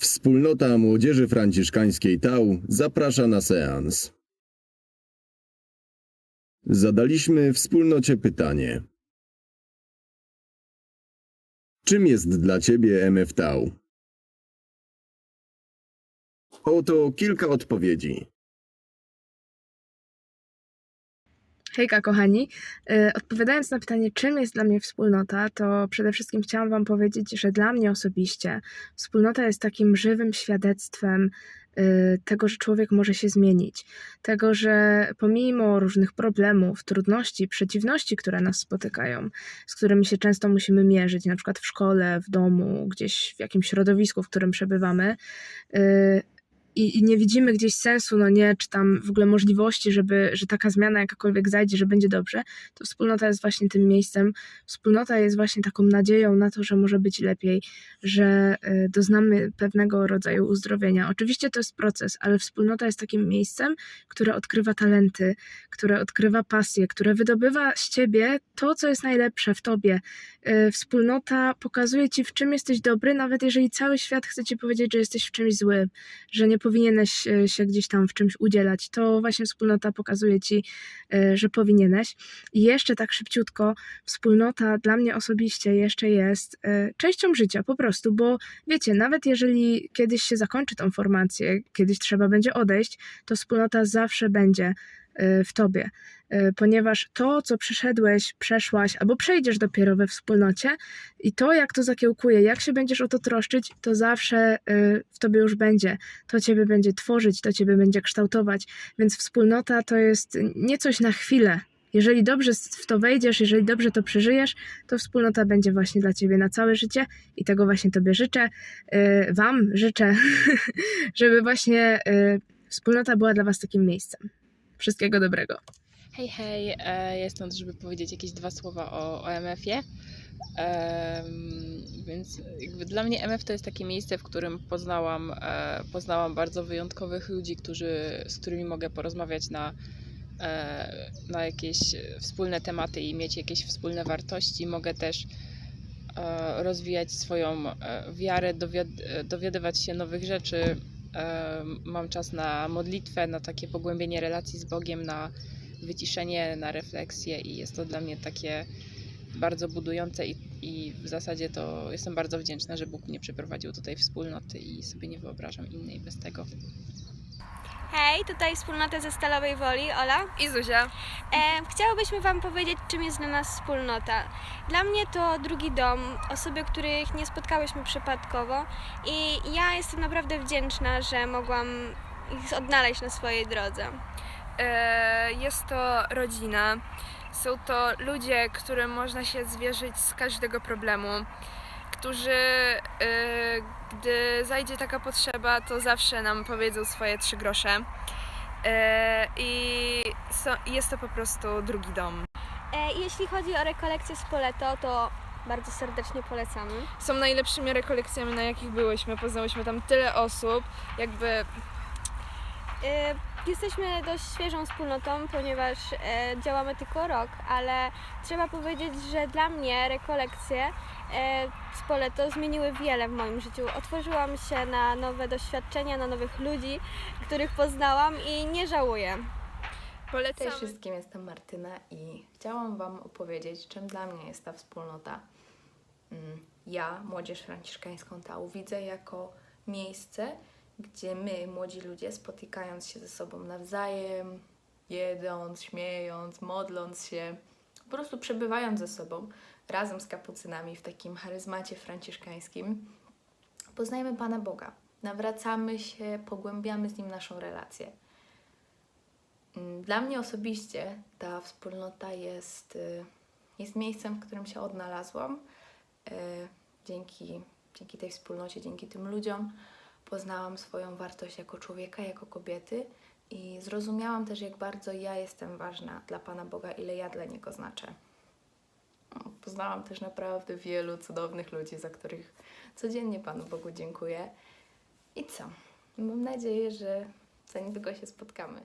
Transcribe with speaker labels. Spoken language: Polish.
Speaker 1: Wspólnota Młodzieży Franciszkańskiej Tau zaprasza na seans. Zadaliśmy wspólnocie pytanie. Czym jest dla Ciebie MF Tau? Oto kilka odpowiedzi.
Speaker 2: Hejka, kochani. E, Odpowiadając na pytanie, czym jest dla mnie wspólnota, to przede wszystkim chciałam Wam powiedzieć, że dla mnie osobiście wspólnota jest takim żywym świadectwem e, tego, że człowiek może się zmienić. Tego, że pomimo różnych problemów, trudności, przeciwności, które nas spotykają, z którymi się często musimy mierzyć, na przykład w szkole, w domu, gdzieś w jakimś środowisku, w którym przebywamy, e, i, i nie widzimy gdzieś sensu, no nie, czy tam w ogóle możliwości, żeby, że taka zmiana jakakolwiek zajdzie, że będzie dobrze, to wspólnota jest właśnie tym miejscem. Wspólnota jest właśnie taką nadzieją na to, że może być lepiej, że y, doznamy pewnego rodzaju uzdrowienia. Oczywiście to jest proces, ale wspólnota jest takim miejscem, które odkrywa talenty, które odkrywa pasję, które wydobywa z ciebie to, co jest najlepsze w tobie. Y, Wspólnota pokazuje ci, w czym jesteś dobry, nawet jeżeli cały świat chce ci powiedzieć, że jesteś w czymś zły, że nie powinieneś e, się gdzieś tam w czymś udzielać, to właśnie wspólnota pokazuje ci, e, że powinieneś. I jeszcze tak szybciutko, wspólnota dla mnie osobiście jeszcze jest e, częścią życia po prostu, bo wiecie, nawet jeżeli kiedyś się zakończy tą formację, kiedyś trzeba będzie odejść, to wspólnota zawsze będzie w tobie, e, ponieważ to, co przeszedłeś, przeszłaś albo przejdziesz dopiero we wspólnocie i to, jak to zakiełkuje, jak się będziesz o to troszczyć, to zawsze e, w tobie już będzie to ciebie będzie tworzyć, to ciebie będzie kształtować. Więc wspólnota to jest nie coś na chwilę. Jeżeli dobrze w to wejdziesz, jeżeli dobrze to przeżyjesz, to wspólnota będzie właśnie dla ciebie na całe życie i tego właśnie tobie życzę. Wam życzę, żeby właśnie wspólnota była dla was takim miejscem. Wszystkiego dobrego.
Speaker 3: Hej, hej, e, jestem żeby powiedzieć jakieś dwa słowa o, o MF-ie. Em, więc dla mnie MF to jest takie miejsce, w którym poznałam, e, poznałam bardzo wyjątkowych ludzi, którzy, z którymi mogę porozmawiać na, e, na jakieś wspólne tematy i mieć jakieś wspólne wartości. Mogę też e, rozwijać swoją e, wiarę, dowiad- e, dowiadywać się nowych rzeczy. Mam czas na modlitwę, na takie pogłębienie relacji z Bogiem, na wyciszenie, na refleksję i jest to dla mnie takie bardzo budujące i, i w zasadzie to jestem bardzo wdzięczna, że Bóg mnie przyprowadził do tej wspólnoty i sobie nie wyobrażam innej bez tego.
Speaker 4: Hej, tutaj wspólnota ze Stalowej Woli, Ola.
Speaker 5: I Zuzia.
Speaker 4: E, chciałybyśmy Wam powiedzieć, czym jest dla nas wspólnota. Dla mnie to drugi dom, osoby, których nie spotkałyśmy przypadkowo i ja jestem naprawdę wdzięczna, że mogłam ich odnaleźć na swojej drodze.
Speaker 5: E, jest to rodzina. Są to ludzie, którym można się zwierzyć z każdego problemu, którzy, e, gdy zajdzie taka potrzeba, to zawsze nam powiedzą swoje trzy grosze. E, I jest to po prostu drugi dom.
Speaker 4: E, jeśli chodzi o rekolekcję z Poleto, to bardzo serdecznie polecamy.
Speaker 5: Są najlepszymi rekolekcjami, na jakich byłyśmy. Poznałyśmy tam tyle osób, jakby
Speaker 4: Jesteśmy dość świeżą wspólnotą, ponieważ e, działamy tylko rok, ale trzeba powiedzieć, że dla mnie rekolekcje e, z Poleto zmieniły wiele w moim życiu. Otworzyłam się na nowe doświadczenia, na nowych ludzi, których poznałam i nie żałuję.
Speaker 5: polecamy.
Speaker 6: Cześć wszystkim, jestem Martyna i chciałam Wam opowiedzieć, czym dla mnie jest ta wspólnota. Mm, Ja, Młodzież Franciszkańską Tau, widzę jako miejsce, gdzie my, młodzi ludzie, spotykając się ze sobą nawzajem, jedząc, śmiejąc, modląc się, po prostu przebywając ze sobą razem z kapucynami w takim charyzmacie franciszkańskim, poznajemy Pana Boga. Nawracamy się, pogłębiamy z Nim naszą relację. Mm, Dla mnie osobiście ta wspólnota jest, y, jest miejscem, w którym się odnalazłam. Y, Dzięki, dzięki tej wspólnocie, dzięki tym ludziom poznałam swoją wartość jako człowieka, jako kobiety i zrozumiałam też, jak bardzo ja jestem ważna dla Pana Boga, ile ja dla Niego znaczę. Poznałam też naprawdę wielu cudownych ludzi, za których codziennie Panu Bogu dziękuję. I co? Mam nadzieję, że za niedługo się spotkamy.